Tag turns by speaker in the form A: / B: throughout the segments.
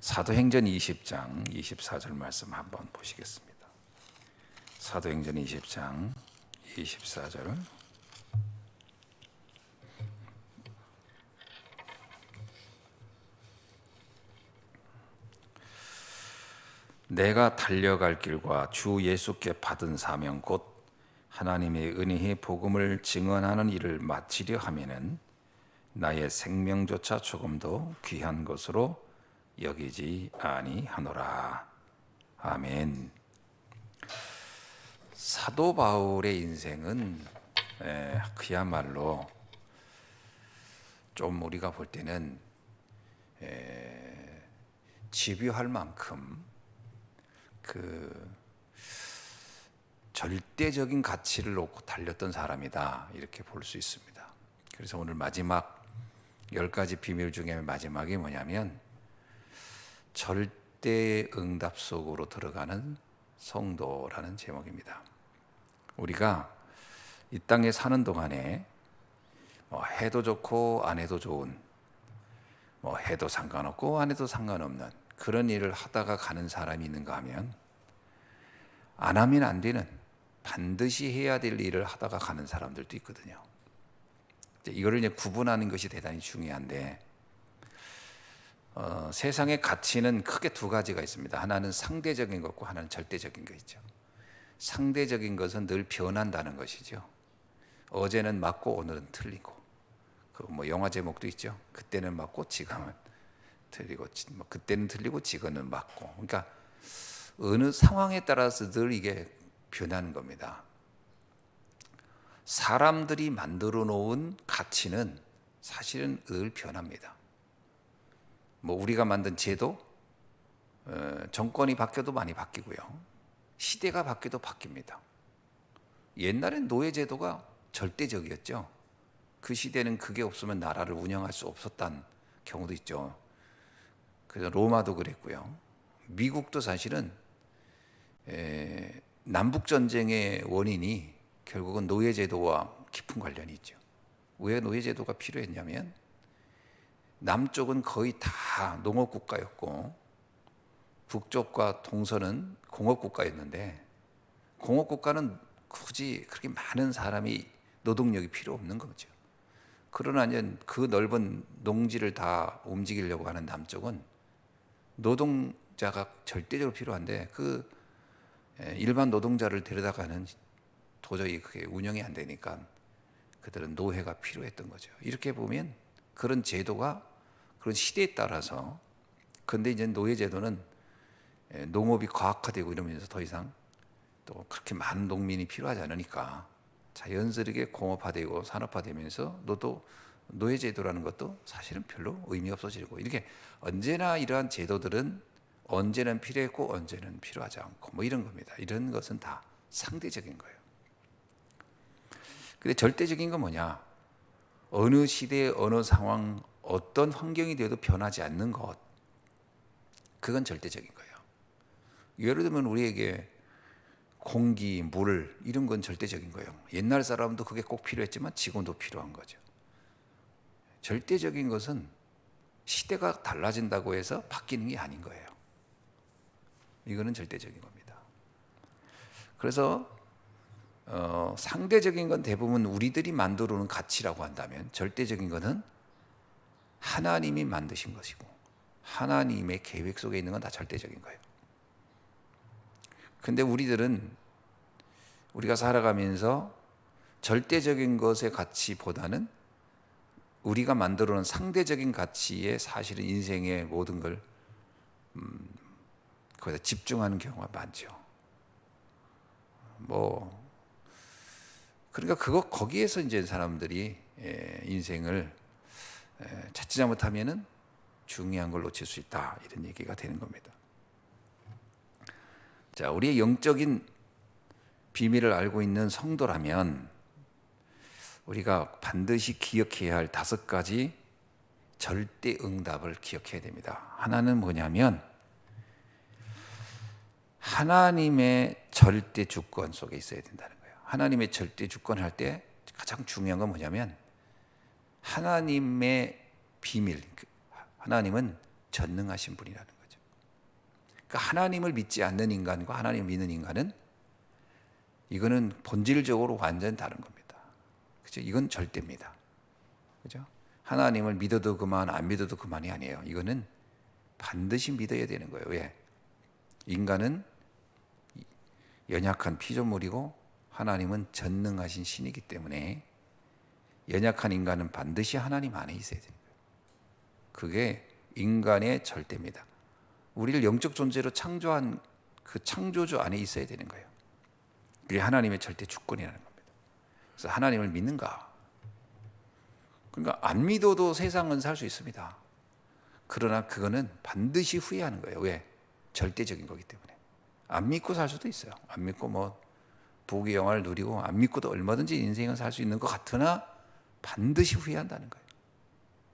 A: 사도행전 20장 24절 말씀 한번 보시겠습니다. 사도행전 20장 24절 내가 달려갈 길과 주 예수께 받은 사명 곧 하나님의 은혜의 복음을 증언하는 일을 마치려 하면은 나의 생명조차 조금도 귀한 것으로 여기지 아니하노라. 아멘. 사도 바울의 인생은 에, 그야말로 좀 우리가 볼 때는 에, 집요할 만큼 그 절대적인 가치를 놓고 달렸던 사람이다 이렇게 볼 수 있습니다. 그래서 오늘 마지막 열 가지 비밀 중에 마지막이 뭐냐면 절대 응답 속으로 들어가는 성도라는 제목입니다. 우리가 이 땅에 사는 동안에 뭐 해도 좋고 안 해도 좋은 뭐 해도 상관없고 안 해도 상관없는 그런 일을 하다가 가는 사람이 있는가 하면 안 하면 안 되는 반드시 해야 될 일을 하다가 가는 사람들도 있거든요. 이거를 이제 구분하는 것이 대단히 중요한데 어, 세상의 가치는 크게 두 가지가 있습니다. 하나는 상대적인 것과 하나는 절대적인 것이죠. 상대적인 것은 늘 변한다는 것이죠. 어제는 맞고 오늘은 틀리고 그뭐 영화 제목도 있죠. 그때는 맞고 지금은 틀리고 뭐 그때는 틀리고 지금은 맞고 그러니까 어느 상황에 따라서 늘 이게 변하는 겁니다. 사람들이 만들어 놓은 가치는 사실은 늘 변합니다. 뭐 우리가 만든 제도, 어, 정권이 바뀌어도 많이 바뀌고요. 시대가 바뀌어도 바뀝니다. 옛날엔 노예 제도가 절대적이었죠. 그 시대는 그게 없으면 나라를 운영할 수 없었던 경우도 있죠. 그래서 로마도 그랬고요. 미국도 사실은 에, 남북 전쟁의 원인이 결국은 노예 제도와 깊은 관련이 있죠. 왜 노예 제도가 필요했냐면 남쪽은 거의 다 농업 국가였고 북쪽과 동서는 공업 국가였는데 공업 국가는 굳이 그렇게 많은 사람이 노동력이 필요 없는 거죠. 그러나 이제 그 넓은 농지를 다 움직이려고 하는 남쪽은 노동자가 절대적으로 필요한데 그 일반 노동자를 데려다가는 도저히 그게 운영이 안 되니까 그들은 노예가 필요했던 거죠. 이렇게 보면 그런 제도가 그런 시대에 따라서 근데 이제 노예 제도는 농업이 과학화되고 이러면서 더 이상 또 그렇게 많은 농민이 필요하지 않으니까 자연스럽게 공업화되고 산업화되면서 너도 노예 제도라는 것도 사실은 별로 의미 없어지고 이렇게 언제나 이러한 제도들은 언제는 필요했고 언제는 필요하지 않고 뭐 이런 겁니다. 이런 것은 다 상대적인 거예요. 근데 절대적인 건 뭐냐? 어느 시대, 어느 상황, 어떤 환경이 되어도 변하지 않는 것. 그건 절대적인 거예요. 예를 들면 우리에게 공기, 물 이런 건 절대적인 거예요. 옛날 사람도 그게 꼭 필요했지만 지금도 필요한 거죠. 절대적인 것은 시대가 달라진다고 해서 바뀌는 게 아닌 거예요. 이거는 절대적인 겁니다. 그래서 어, 상대적인 건 대부분 우리들이 만들어 놓은 가치라고 한다면 절대적인 것은 하나님이 만드신 것이고 하나님의 계획 속에 있는 건 다 절대적인 거예요. 근데 우리들은 우리가 살아가면서 절대적인 것의 가치보다는 우리가 만들어 놓은 상대적인 가치에 사실은 인생의 모든 걸 음, 거기다 집중하는 경우가 많죠. 뭐 그러니까 그거 거기에서 이제 사람들이 예, 인생을 예, 찾지 잘못하면은 중요한 걸 놓칠 수 있다 이런 얘기가 되는 겁니다. 자, 우리의 영적인 비밀을 알고 있는 성도라면 우리가 반드시 기억해야 할 다섯 가지 절대 응답을 기억해야 됩니다. 하나는 뭐냐면 하나님의 절대 주권 속에 있어야 된다는 거예요. 하나님의 절대 주권 할 때 가장 중요한 건 뭐냐면 하나님의 비밀, 하나님은 전능하신 분이라는 거죠. 그러니까 하나님을 믿지 않는 인간과 하나님을 믿는 인간은 이거는 본질적으로 완전 다른 겁니다. 그죠? 이건 절대입니다. 그죠? 하나님을 믿어도 그만 안 믿어도 그만이 아니에요. 이거는 반드시 믿어야 되는 거예요. 왜? 인간은 연약한 피조물이고 하나님은 전능하신 신이기 때문에 연약한 인간은 반드시 하나님 안에 있어야 돼요. 그게 인간의 절대입니다. 우리를 영적 존재로 창조한 그 창조주 안에 있어야 되는 거예요. 그게 하나님의 절대 주권이라는 겁니다. 그래서 하나님을 믿는가? 그러니까 안 믿어도 세상은 살 수 있습니다. 그러나 그거는 반드시 후회하는 거예요. 왜? 절대적인 거기 때문에. 안 믿고 살 수도 있어요. 안 믿고 뭐 부귀 영화를 누리고 안 믿고도 얼마든지 인생을 살 수 있는 것 같으나 반드시 후회한다는 거예요.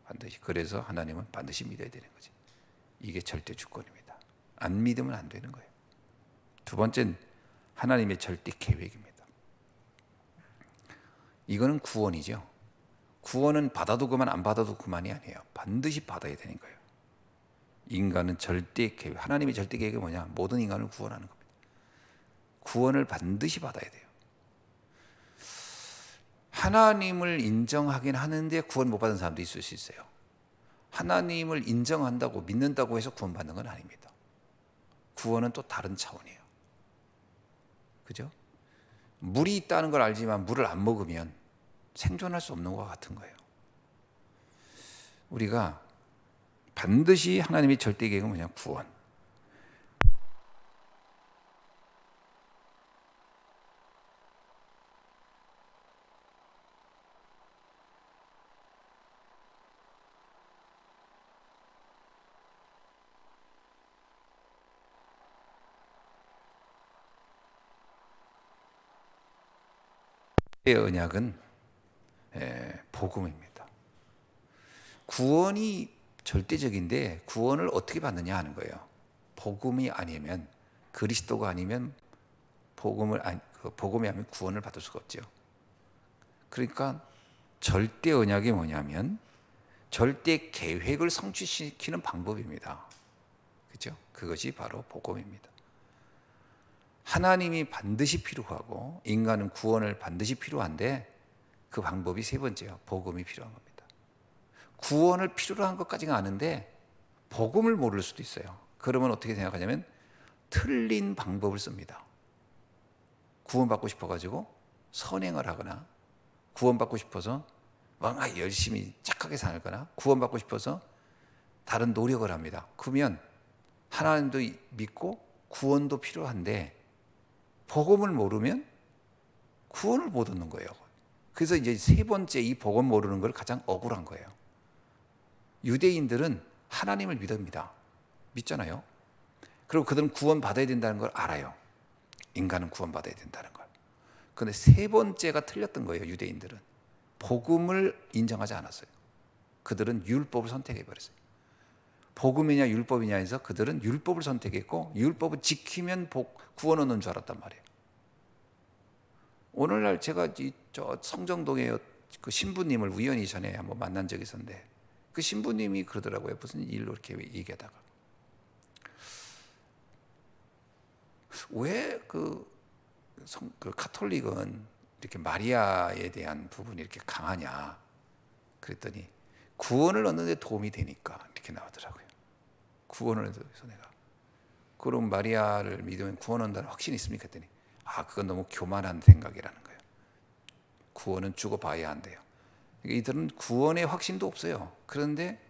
A: 반드시. 그래서 하나님은 반드시 믿어야 되는 거지. 이게 절대 주권입니다. 안 믿으면 안 되는 거예요. 두 번째는 하나님의 절대 계획입니다. 이거는 구원이죠. 구원은 받아도 그만 안 받아도 그만이 아니에요. 반드시 받아야 되는 거예요. 인간은 절대 계획, 하나님의 절대 계획이 뭐냐? 모든 인간을 구원하는 겁니다. 구원을 반드시 받아야 돼요. 하나님을 인정하긴 하는데 구원 못 받은 사람도 있을 수 있어요. 하나님을 인정한다고 믿는다고 해서 구원받는 건 아닙니다. 구원은 또 다른 차원이에요. 그죠? 물이 있다는 걸 알지만 물을 안 먹으면 생존할 수 없는 것 같은 거예요. 우리가 반드시 하나님의 절대 계획은 뭐냐? 구원. 의 언약은 예, 복음입니다. 구원이 절대적인데 구원을 어떻게 받느냐 하는 거예요. 복음이 아니면 그리스도가 아니면 복음을 그 복음이 아니면 구원을 받을 수가 없죠. 그러니까 절대 언약이 뭐냐면 절대 계획을 성취시키는 방법입니다. 그죠? 그것이 바로 복음입니다. 하나님이 반드시 필요하고 인간은 구원을 반드시 필요한데 그 방법이 세 번째요. 복음이 필요한 겁니다. 구원을 필요로 한 것까지는 아는데 복음을 모를 수도 있어요. 그러면 어떻게 생각하냐면 틀린 방법을 씁니다. 구원받고 싶어가지고 선행을 하거나 구원받고 싶어서 뭔가 열심히 착하게 살거나 구원받고 싶어서 다른 노력을 합니다. 그러면 하나님도 믿고 구원도 필요한데 복음을 모르면 구원을 못 얻는 거예요. 그래서 이제 세 번째 이 복음 모르는 걸 가장 억울한 거예요. 유대인들은 하나님을 믿습니다. 믿잖아요. 그리고 그들은 구원 받아야 된다는 걸 알아요. 인간은 구원 받아야 된다는 걸. 그런데 세 번째가 틀렸던 거예요. 유대인들은 복음을 인정하지 않았어요. 그들은 율법을 선택해 버렸어요. 복음이냐 율법이냐 해서 그들은 율법을 선택했고 율법을 지키면 복, 구원 얻는 줄 알았단 말이에요. 오늘날 제가 저 성정동에 그 신부님을 우연히 전에 한번 만난 적이 있었는데 그 신부님이 그러더라고요. 무슨 일로 이렇게 얘기하다가 왜 그 그 카톨릭은 이렇게 마리아에 대한 부분이 이렇게 강하냐? 그랬더니 구원을 얻는 데 도움이 되니까 이렇게 나오더라고요. 구원을 얻어서 내가 그럼 마리아를 믿으면 구원 한다는 확신이 있습니까? 했더니 아 그건 너무 교만한 생각이라는 거예요. 구원은 죽어봐야 한대요. 이들은 구원의 확신도 없어요. 그런데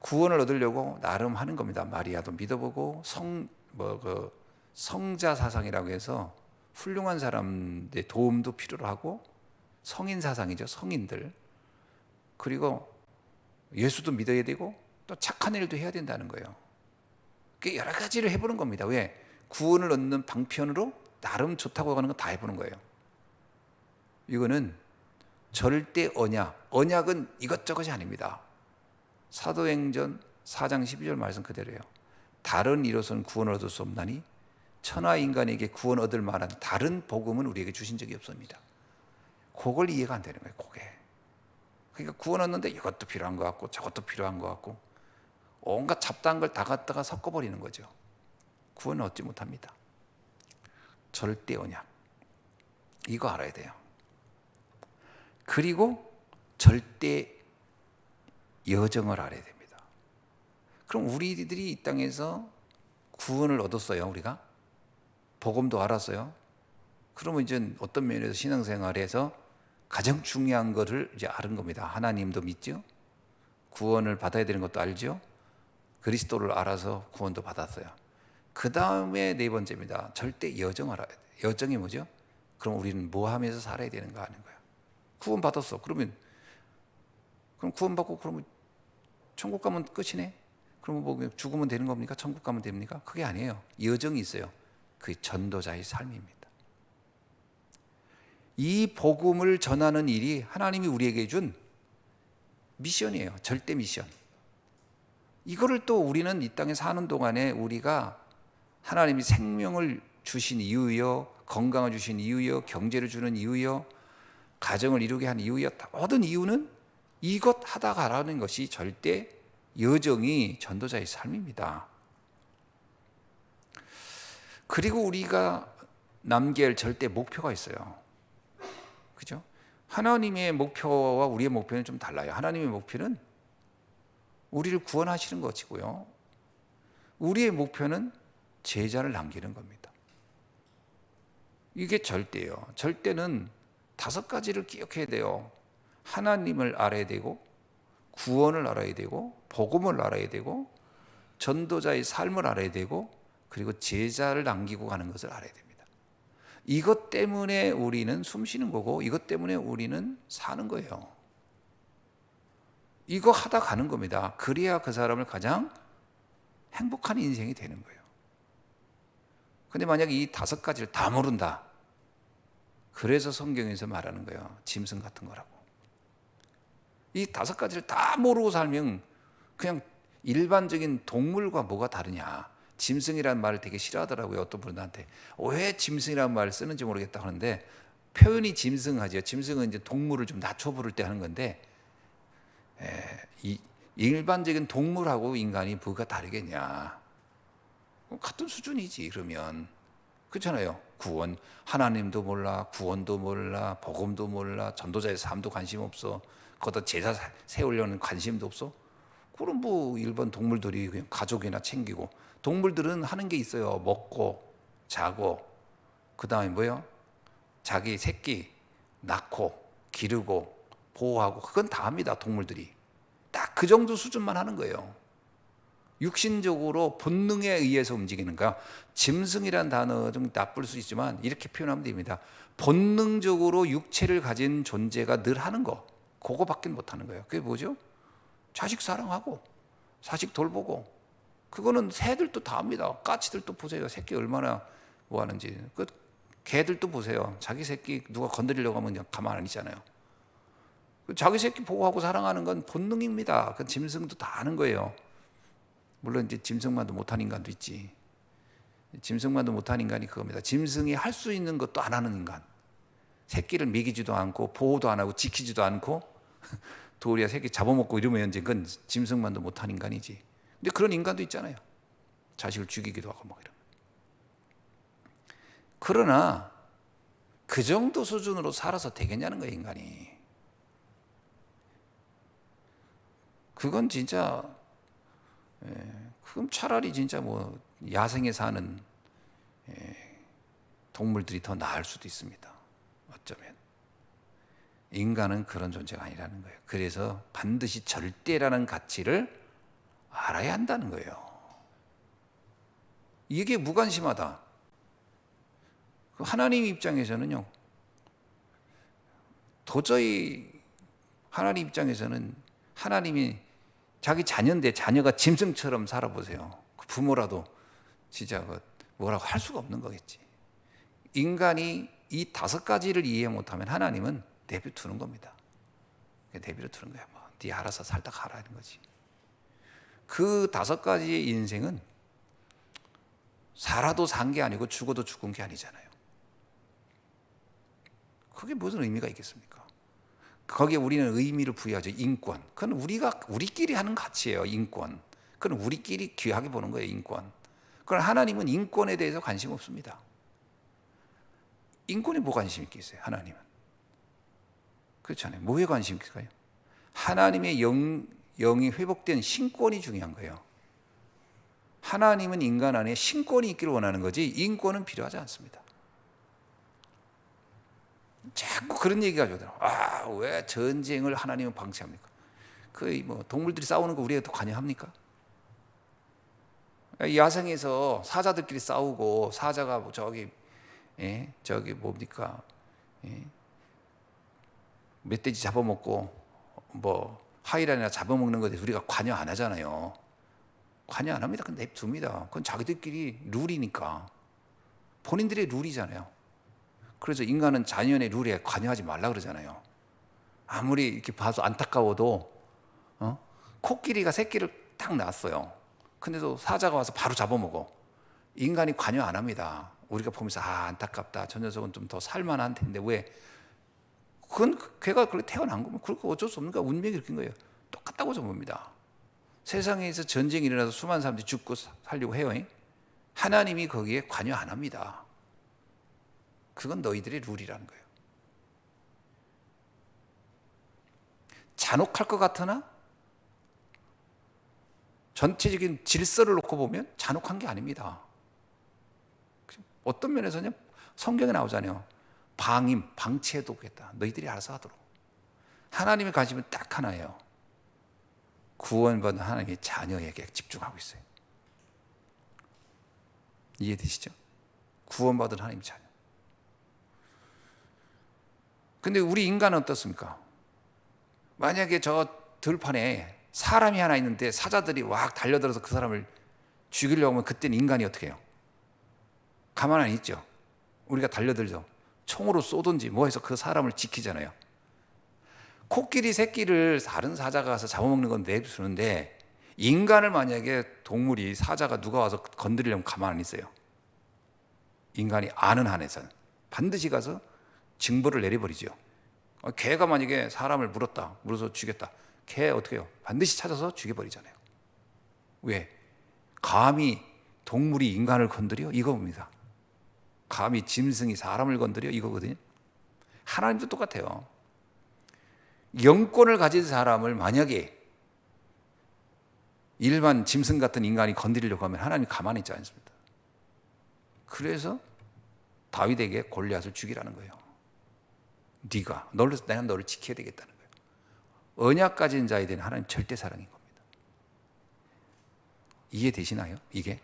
A: 구원을 얻으려고 나름 하는 겁니다. 마리아도 믿어보고 성 뭐 그 성자 사상이라고 해서 훌륭한 사람의 도움도 필요로 하고 성인 사상이죠. 성인들 그리고 예수도 믿어야 되고 또 착한 일도 해야 된다는 거예요. 여러 가지를 해보는 겁니다. 왜? 구원을 얻는 방편으로 나름 좋다고 하는 건 다 해보는 거예요. 이거는 절대 언약. 언약은 이것저것이 아닙니다. 사도행전 4장 12절 말씀 그대로예요. 다른 이로서는 구원을 얻을 수 없나니 천하 인간에게 구원 얻을 만한 다른 복음은 우리에게 주신 적이 없습니다. 그걸 이해가 안 되는 거예요. 그게. 그러니까 구원 얻는데 이것도 필요한 것 같고 저것도 필요한 것 같고 온갖 잡다한 걸 다 갖다가 섞어버리는 거죠. 구원 얻지 못합니다. 절대 언약. 이거 알아야 돼요. 그리고 절대 여정을 알아야 됩니다. 그럼 우리들이 이 땅에서 구원을 얻었어요, 우리가? 복음도 알았어요. 그러면 이제 어떤 면에서 신앙생활에서 가장 중요한 것을 이제 아는 겁니다. 하나님도 믿죠? 구원을 받아야 되는 것도 알죠? 그리스도를 알아서 구원도 받았어요. 그 다음에 네 번째입니다. 절대 여정 알아야 돼요. 여정이 뭐죠? 그럼 우리는 뭐 하면서 살아야 되는가 하는 거예요. 구원 받았어. 그러면 그럼 구원 받고 그러면 천국 가면 끝이네. 그러면 뭐 죽으면 되는 겁니까? 천국 가면 됩니까? 그게 아니에요. 여정이 있어요. 그 전도자의 삶입니다. 이 복음을 전하는 일이 하나님이 우리에게 준 미션이에요. 절대 미션. 이거를 또 우리는 이 땅에 사는 동안에 우리가 하나님이 생명을 주신 이유요, 건강을 주신 이유요, 경제를 주는 이유요, 가정을 이루게 한 이유요, 모든 이유는 이것 하다 가라는 것이 절대 여정이 전도자의 삶입니다. 그리고 우리가 할 절대 목표가 있어요. 그죠? 하나님의 목표와 우리의 목표는 좀 달라요. 하나님의 목표는 우리를 구원하시는 것이고요. 우리의 목표는 제자를 남기는 겁니다. 이게 절대예요. 절대는 다섯 가지를 기억해야 돼요. 하나님을 알아야 되고 구원을 알아야 되고 복음을 알아야 되고 전도자의 삶을 알아야 되고 그리고 제자를 남기고 가는 것을 알아야 됩니다. 이것 때문에 우리는 숨 쉬는 거고 이것 때문에 우리는 사는 거예요. 이거 하다 가는 겁니다. 그래야 그 사람을 가장 행복한 인생이 되는 거예요. 근데 만약 이 다섯 가지를 다 모른다. 그래서 성경에서 말하는 거예요. 짐승 같은 거라고. 이 다섯 가지를 다 모르고 살면 그냥 일반적인 동물과 뭐가 다르냐. 짐승이라는 말을 되게 싫어하더라고요. 어떤 분은 나한테 왜 짐승이라는 말을 쓰는지 모르겠다 하는데 표현이 짐승하죠. 짐승은 이제 동물을 좀 낮춰 부를 때 하는 건데 에, 이 일반적인 동물하고 인간이 뭐가 다르겠냐? 같은 수준이지 그러면 그렇잖아요. 구원 하나님도 몰라, 구원도 몰라, 복음도 몰라, 전도자의 삶도 관심 없어. 거기다 제사 세우려는 관심도 없어. 그럼 뭐 일반 동물들이 그냥 가족이나 챙기고 동물들은 하는 게 있어요. 먹고 자고 그 다음에 뭐요? 자기 새끼 낳고 기르고 보호하고 그건 다 합니다. 동물들이 딱 그 정도 수준만 하는 거예요. 육신적으로 본능에 의해서 움직이는 거야. 짐승이란 단어 좀 나쁠 수 있지만 이렇게 표현하면 됩니다. 본능적으로 육체를 가진 존재가 늘 하는 거, 그거밖에 못 하는 거예요. 그게 뭐죠? 자식 사랑하고, 자식 돌보고, 그거는 새들도 다 합니다. 까치들도 보세요. 새끼 얼마나 뭐 하는지. 그 개들도 보세요. 자기 새끼 누가 건드리려고 하면 그냥 가만 안 있잖아요. 그 자기 새끼 보호하고 사랑하는 건 본능입니다. 그 짐승도 다 아는 거예요. 물론 이제 짐승만도 못한 인간도 있지. 짐승만도 못한 인간이 그겁니다. 짐승이 할 수 있는 것도 안 하는 인간. 새끼를 먹이지도 않고 보호도 안 하고 지키지도 않고 도리야 새끼 잡아먹고 이러면 이제 그건 짐승만도 못한 인간이지. 근데 그런 인간도 있잖아요. 자식을 죽이기도 하고 막 이런. 그러나 그 정도 수준으로 살아서 되겠냐는 거예요, 인간이. 그건 진짜 예, 그럼 차라리 진짜 뭐 야생에 사는 예, 동물들이 더 나을 수도 있습니다. 어쩌면 인간은 그런 존재가 아니라는 거예요. 그래서 반드시 절대라는 가치를 알아야 한다는 거예요. 이게 무관심하다. 그 하나님 입장에서는요. 도저히 하나님 입장에서는 하나님이 자기 자녀인데 자녀가 짐승처럼 살아보세요. 그 부모라도 진짜 그 뭐라고 할 수가 없는 거겠지. 인간이 이 다섯 가지를 이해 못하면 하나님은 내비 두는 겁니다. 내비를 두는 거야. 뭐, 네 알아서 살다 가라 는 거지. 그 다섯 가지의 인생은 살아도 산 게 아니고 죽어도 죽은 게 아니잖아요. 그게 무슨 의미가 있겠습니까? 거기에 우리는 의미를 부여하죠. 인권. 그건 우리가 우리끼리 하는 가치예요. 인권. 그건 우리끼리 귀하게 보는 거예요. 인권. 그러나 하나님은 인권에 대해서 관심 없습니다. 인권에 뭐 관심 있겠어요? 하나님은 그렇잖아요. 뭐에 관심 있을까요? 하나님의 영 영이 회복된 신권이 중요한 거예요. 하나님은 인간 안에 신권이 있기를 원하는 거지 인권은 필요하지 않습니다. 자꾸 그런 얘기가 좋더라. 아, 왜 전쟁을 하나님은 방치합니까? 그 뭐 동물들이 싸우는 거 우리가 또 관여합니까? 야생에서 사자들끼리 싸우고 사자가 뭐 저기 예, 저기 뭡니까? 예, 멧돼지 잡아먹고 뭐 하이라나 잡아먹는 것에 우리가 관여 안 하잖아요. 관여 안 합니다. 그건 냅둡니다. 그건 자기들끼리 룰이니까 본인들의 룰이잖아요. 그래서 인간은 자연의 룰에 관여하지 말라 그러잖아요. 아무리 이렇게 봐서 안타까워도 어? 코끼리가 새끼를 딱 낳았어요. 근데도 사자가 와서 바로 잡아먹어. 인간이 관여 안 합니다. 우리가 보면서 아 안타깝다. 저 녀석은 좀 더 살만한 텐데 왜? 그건 걔가 그렇게 태어난 거면 그렇게 어쩔 수 없는 거 운명이 이렇게 거예요. 똑같다고 좀 봅니다. 세상에서 전쟁이 일어나서 수많은 사람들이 죽고 살려고 해요. 하나님이 거기에 관여 안 합니다. 그건 너희들의 룰이라는 거예요. 잔혹할 것 같으나 전체적인 질서를 놓고 보면 잔혹한 게 아닙니다. 어떤 면에서는 성경에 나오잖아요. 방임, 방치해두겠다. 너희들이 알아서 하도록. 하나님의 관심은 딱 하나예요. 구원받은 하나님의 자녀에게 집중하고 있어요. 이해되시죠? 구원받은 하나님 자녀. 근데 우리 인간은 어떻습니까? 만약에 저 들판에 사람이 하나 있는데 사자들이 왁 달려들어서 그 사람을 죽이려고 하면 그때는 인간이 어떻게 해요? 가만 안 있죠. 우리가 달려들죠. 총으로 쏘든지 뭐 해서 그 사람을 지키잖아요. 코끼리 새끼를 다른 사자가 가서 잡아먹는 건 내주는데 인간을 만약에 동물이 사자가 누가 와서 건드리려면 가만 안 있어요. 인간이 아는 한에서는 반드시 가서 징벌을 내려버리죠. 어, 개가 만약에 사람을 물었다, 물어서 죽였다. 개 어떻게 해요? 반드시 찾아서 죽여버리잖아요. 왜? 감히 동물이 인간을 건드려? 이겁니다. 감히 짐승이 사람을 건드려? 이거거든요. 하나님도 똑같아요. 영권을 가진 사람을 만약에 일반 짐승 같은 인간이 건드리려고 하면 하나님이 가만히 있지 않습니다. 그래서 다윗에게 골리앗을 죽이라는 거예요. 네가 너를 내가 너를 지켜야 되겠다는 거예요. 언약 가진 자에 대한 하나님 절대 사랑인 겁니다. 이해되시나요? 이게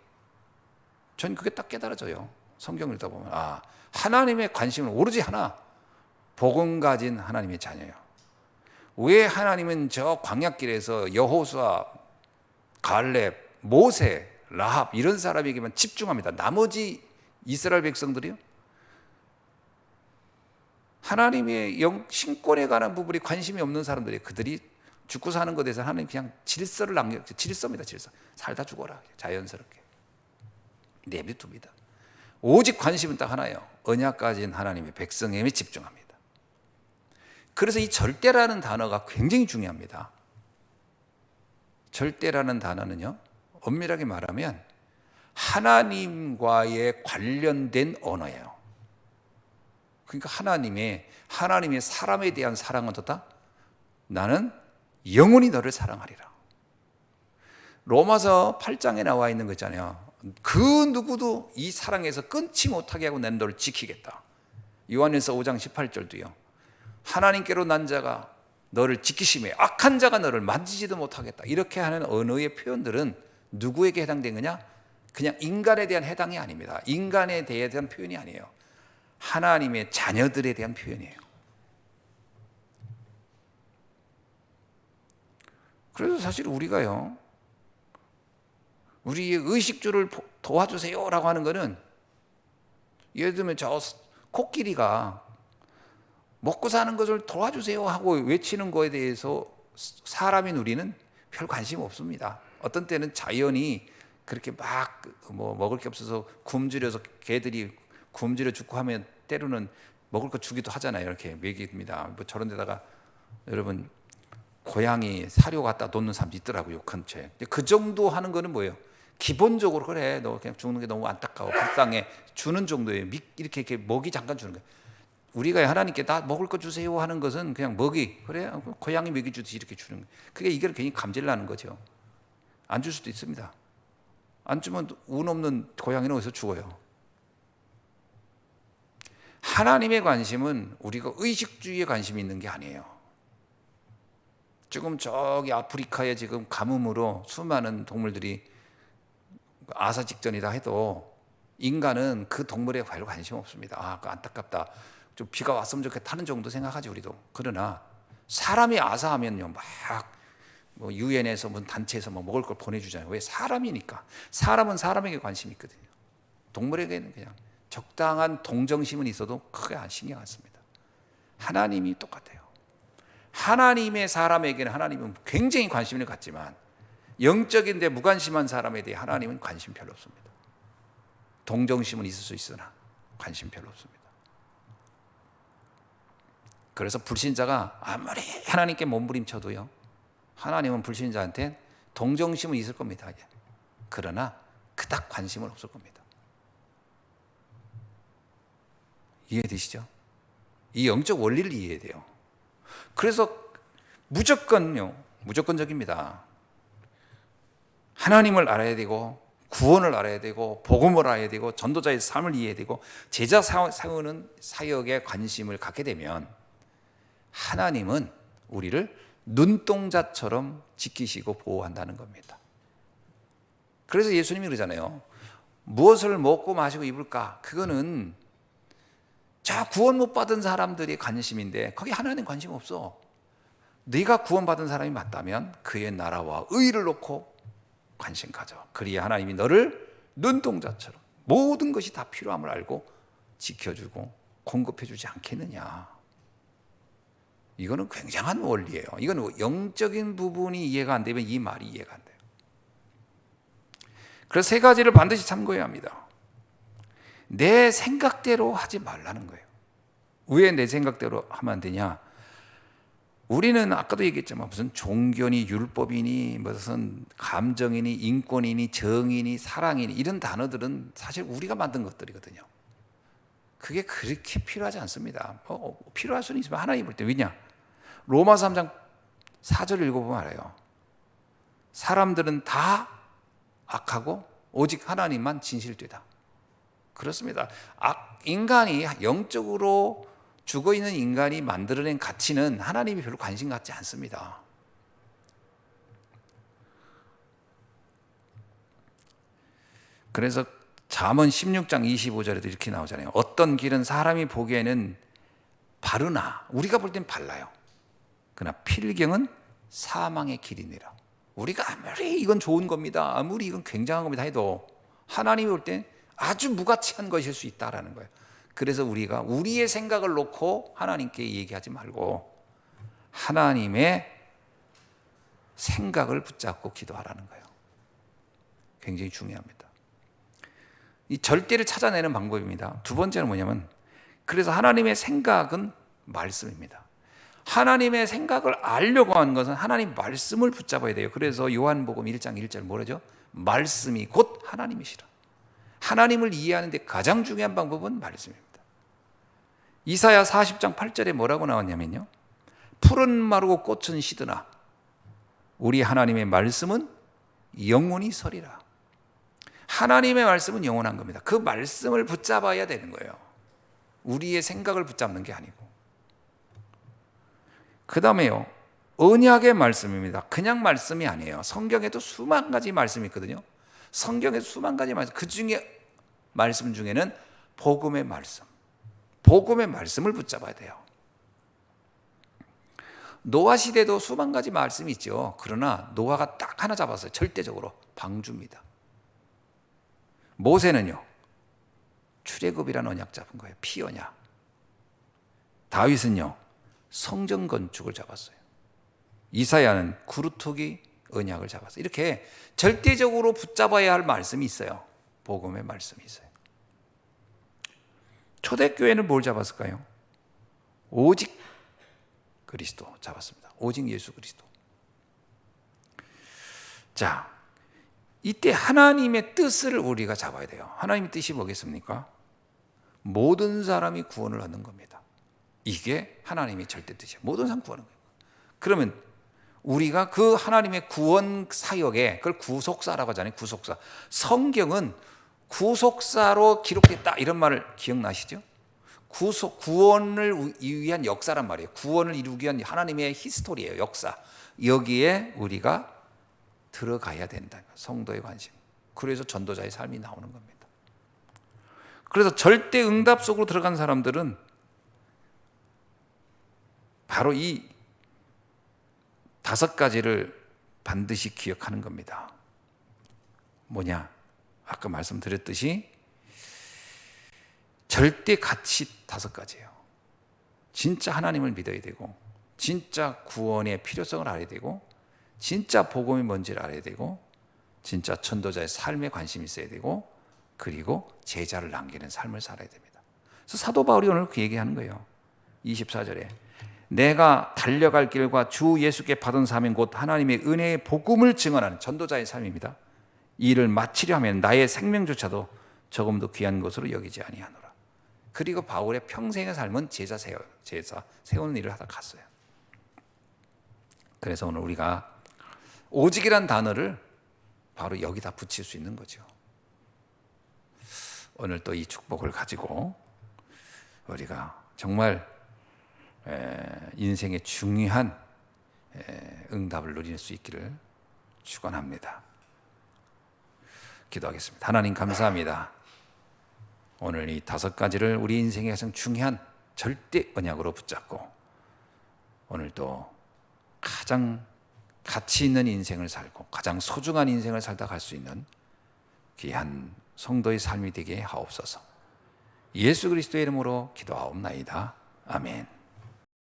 A: 전 그게 딱 깨달아져요. 성경을 읽다 보면 아 하나님의 관심은 오로지 하나 복음 가진 하나님의 자녀예요. 왜 하나님은 저 광야길에서 여호수아, 갈렙, 모세, 라합 이런 사람에게만 집중합니다. 나머지 이스라엘 백성들이요. 하나님의 영 신권에 관한 부분이 관심이 없는 사람들이 그들이 죽고 사는 것에 대해서 하나님 그냥 질서를 남겨 질서입니다. 질서. 살다 죽어라. 자연스럽게. 내비둡니다. 오직 관심은 딱 하나예요. 언약 가진 하나님의 백성에게 집중합니다. 그래서 이 절대라는 단어가 굉장히 중요합니다. 절대라는 단어는요, 엄밀하게 말하면 하나님과의 관련된 언어예요. 그러니까 하나님의 하나님의 사람에 대한 사랑은 어떻다? 나는 영원히 너를 사랑하리라. 로마서 8장에 나와 있는 거 있잖아요. 그 누구도 이 사랑에서 끊지 못하게 하고 난 너를 지키겠다. 요한일서 5장 18절도요. 하나님께로 난 자가 너를 지키심에 악한 자가 너를 만지지도 못하겠다. 이렇게 하는 언어의 표현들은 누구에게 해당되느냐? 그냥 인간에 대한 해당이 아닙니다. 인간에 대한 표현이 아니에요. 하나님의 자녀들에 대한 표현이에요. 그래서 사실 우리가요, 우리의 의식주를 도와주세요라고 하는 것은 예를 들면 저 코끼리가 먹고 사는 것을 도와주세요 하고 외치는 거에 대해서 사람인 우리는 별 관심 없습니다. 어떤 때는 자연이 그렇게 막 뭐 먹을 게 없어서 굶주려서 개들이 굶주려 죽고 하면 때로는 먹을 거 주기도 하잖아요. 이렇게 먹입니다. 뭐 저런 데다가 여러분 고양이 사료 갖다 놓는 사람도 있더라고요. 근처에. 그 정도 하는 거는 뭐예요? 기본적으로 그래 너 그냥 죽는 게 너무 안타까워 불쌍해 주는 정도예요 미- 이렇게 이렇게 먹이 잠깐 주는 거예요 우리가 하나님께 다 먹을 거 주세요 하는 것은 그냥 먹이 그래 고양이 먹이 주듯이 이렇게 주는 거예요 그게 이걸 괜히 감질 나는 거죠 안 줄 수도 있습니다 안 주면 운 없는 고양이는 어디서 죽어요 하나님의 관심은 우리가 의식주의에 관심이 있는 게 아니에요 지금 저기 아프리카에 지금 가뭄으로 수많은 동물들이 아사 직전이다 해도 인간은 그 동물에 별로 관심 없습니다. 아, 그 안타깝다. 좀 비가 왔으면 좋겠다 하는 정도 생각하지 우리도. 그러나 사람이 아사하면요 막 뭐 유엔에서 무슨 단체에서 뭐 먹을 걸 보내주잖아요. 왜 사람이니까. 사람은 사람에게 관심이 있거든요. 동물에게는 그냥 적당한 동정심은 있어도 크게 안 신경 안 씁니다. 하나님이 똑같아요. 하나님의 사람에게는 하나님은 굉장히 관심을 갖지만 영적인데 무관심한 사람에 대해 하나님은 관심 별로 없습니다. 동정심은 있을 수 있으나 관심 별로 없습니다. 그래서 불신자가 아무리 하나님께 몸부림쳐도요. 하나님은 불신자한테 동정심은 있을 겁니다. 그러나 그닥 관심은 없을 겁니다. 이해되시죠? 이 영적 원리를 이해해야 돼요. 그래서 무조건요, 무조건적입니다. 하나님을 알아야 되고 구원을 알아야 되고 복음을 알아야 되고 전도자의 삶을 이해해야 되고 제자 세우는 사역에 관심을 갖게 되면 하나님은 우리를 눈동자처럼 지키시고 보호한다는 겁니다. 그래서 예수님이 그러잖아요. 무엇을 먹고 마시고 입을까? 그거는 자 구원 못 받은 사람들이 관심인데 거기 하나님 관심 없어. 네가 구원받은 사람이 맞다면 그의 나라와 의를 놓고 관심 가져. 그리야 하나님이 너를 눈동자처럼 모든 것이 다 필요함을 알고 지켜주고 공급해 주지 않겠느냐. 이거는 굉장한 원리예요. 이건 영적인 부분이 이해가 안 되면 이 말이 이해가 안 돼요. 그래서 세 가지를 반드시 참고해야 합니다. 내 생각대로 하지 말라는 거예요. 왜 내 생각대로 하면 안 되냐? 우리는 아까도 얘기했지만 무슨 종교니 율법이니 무슨 감정이니 인권이니 정의니 사랑이니 이런 단어들은 사실 우리가 만든 것들이거든요. 그게 그렇게 필요하지 않습니다. 뭐 필요할 수는 있지만 하나님 볼 때 왜냐? 로마 3장 4절 읽어보면 알아요. 사람들은 다 악하고 오직 하나님만 진실되다. 그렇습니다. 악, 인간이 영적으로 죽어 있는 인간이 만들어낸 가치는 하나님이 별로 관심 갖지 않습니다. 그래서 잠언 16장 25절에도 이렇게 나오잖아요. 어떤 길은 사람이 보기에는 바르나 우리가 볼 땐 발라요. 그러나 필경은 사망의 길이니라. 우리가 아무리 이건 좋은 겁니다. 아무리 이건 굉장한 겁니다 해도 하나님이 볼 땐 아주 무가치한 것일 수 있다라는 거예요. 그래서 우리가 우리의 생각을 놓고 하나님께 얘기하지 말고 하나님의 생각을 붙잡고 기도하라는 거예요. 굉장히 중요합니다. 이 절대를 찾아내는 방법입니다. 두 번째는 뭐냐면 그래서 하나님의 생각은 말씀입니다. 하나님의 생각을 알려고 하는 것은 하나님 말씀을 붙잡아야 돼요. 그래서 요한복음 1장 1절 뭐라죠? 말씀이 곧 하나님이시라. 하나님을 이해하는데 가장 중요한 방법은 말씀입니다. 이사야 40장 8절에 뭐라고 나왔냐면요. 푸른 마르고 꽃은 시드나 우리 하나님의 말씀은 영원히 서리라. 하나님의 말씀은 영원한 겁니다. 그 말씀을 붙잡아야 되는 거예요. 우리의 생각을 붙잡는 게 아니고. 그 다음에요. 언약의 말씀입니다. 그냥 말씀이 아니에요. 성경에도 수만 가지 말씀이 있거든요. 성경에 수만 가지 말씀, 그 중에 말씀 중에는 복음의 말씀, 복음의 말씀을 붙잡아야 돼요. 노아 시대도 수만 가지 말씀이 있죠. 그러나 노아가 딱 하나 잡았어요. 절대적으로 방주입니다. 모세는요. 출애굽이라는 언약 잡은 거예요. 피 언약. 다윗은요. 성전 건축을 잡았어요. 이사야는 구루토기 언약을 잡았어요. 이렇게 절대적으로 붙잡아야 할 말씀이 있어요. 복음의 말씀이 있어요. 초대교회는 뭘 잡았을까요? 오직 그리스도 잡았습니다. 오직 예수 그리스도. 자, 이때 하나님의 뜻을 우리가 잡아야 돼요. 하나님의 뜻이 뭐겠습니까? 모든 사람이 구원을 얻는 겁니다. 이게 하나님의 절대 뜻이에요. 모든 사람 구원하는 거예요. 그러면 우리가 그 하나님의 구원 사역에 그걸 구속사라고 하잖아요. 구속사. 성경은 구속사로 기록됐다 이런 말을 기억나시죠? 구속 구원을 위한 역사란 말이에요. 구원을 이루기 위한 하나님의 히스토리예요. 역사. 여기에 우리가 들어가야 된다. 성도의 관심. 그래서 전도자의 삶이 나오는 겁니다. 그래서 절대 응답 속으로 들어간 사람들은 바로 이 다섯 가지를 반드시 기억하는 겁니다. 뭐냐? 아까 말씀드렸듯이 절대 가치 다섯 가지예요. 진짜 하나님을 믿어야 되고, 진짜 구원의 필요성을 알아야 되고, 진짜 복음이 뭔지를 알아야 되고, 진짜 천도자의 삶에 관심이 있어야 되고, 그리고 제자를 남기는 삶을 살아야 됩니다. 그래서 사도 바울이 오늘 그 얘기하는 거예요. 24절에 내가 달려갈 길과 주 예수께 받은 사명 곧 하나님의 은혜의 복음을 증언하는 전도자의 삶입니다. 이 일을 마치려 하면 나의 생명조차도 조금도 귀한 것으로 여기지 아니하노라. 그리고 바울의 평생의 삶은 제자 세워 제자 세우는 일을 하다 갔어요. 그래서 오늘 우리가 오직이란 단어를 바로 여기다 붙일 수 있는 거죠. 오늘 또 이 축복을 가지고 우리가 정말 인생의 중요한 응답을 누릴 수 있기를 축원합니다. 기도하겠습니다. 하나님 감사합니다. 오늘 이 다섯 가지를 우리 인생의 가장 중요한 절대 언약으로 붙잡고 오늘도 가장 가치 있는 인생을 살고 가장 소중한 인생을 살다 갈 수 있는 귀한 성도의 삶이 되게 하옵소서. 예수 그리스도의 이름으로 기도하옵나이다. 아멘.